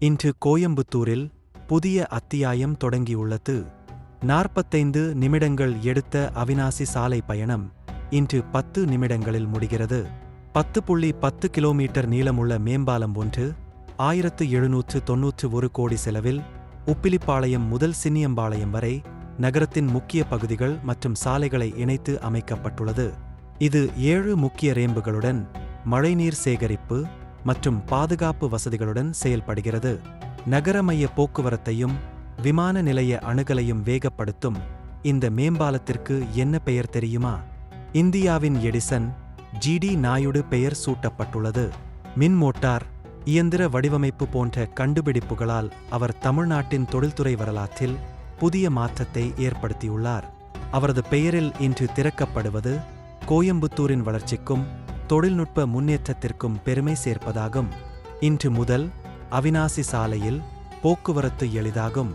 இன்று கோயம்புத்தூரில் புதிய அத்தியாயம் தொடங்கியுள்ளது. நாற்பத்தைந்து நிமிடங்கள் எடுத்த அவினாசி சாலை பயணம் இன்று பத்து நிமிடங்களில் முடிகிறது. பத்து புள்ளி பத்து கிலோமீட்டர் நீளமுள்ள மேம்பாலம் ஒன்று ஆயிரத்து எழுநூற்று தொன்னூற்று ஒரு கோடி செலவில் உப்பிலிப்பாளையம் முதல் சின்னியம்பாளையம் வரை நகரத்தின் முக்கிய பகுதிகள் மற்றும் சாலைகளை இணைத்து அமைக்கப்பட்டுள்ளது. இது ஏழு முக்கிய ரேம்புகளுடன் மழைநீர் சேகரிப்பு மற்றும் பாதுகாப்பு வசதிகளுடன் செயல்படுகிறது. நகரமைய போக்குவரத்தையும் விமான நிலைய அணுகலையும் வேகப்படுத்தும் இந்த மேம்பாலத்திற்கு என்ன பெயர் தெரியுமா? இந்தியாவின் எடிசன் ஜிடி நாயுடு பெயர் சூட்டப்பட்டுள்ளது. மின் மோட்டார் இயந்திர வடிவமைப்பு போன்ற கண்டுபிடிப்புகளால் அவர் தமிழ்நாட்டின் தொழில்துறை வரலாற்றில் புதிய மாற்றத்தை ஏற்படுத்தியுள்ளார். அவரது பெயரில் இன்று திறக்கப்படுவது கோயம்புத்தூரின் வளர்ச்சிக்கும் தொழில்நுட்ப முன்னேற்றத்திற்கும் பெருமை சேர்ப்பதாகும். இன்று முதல் அவினாசி சாலையில் போக்குவரத்து எளிதாகும்.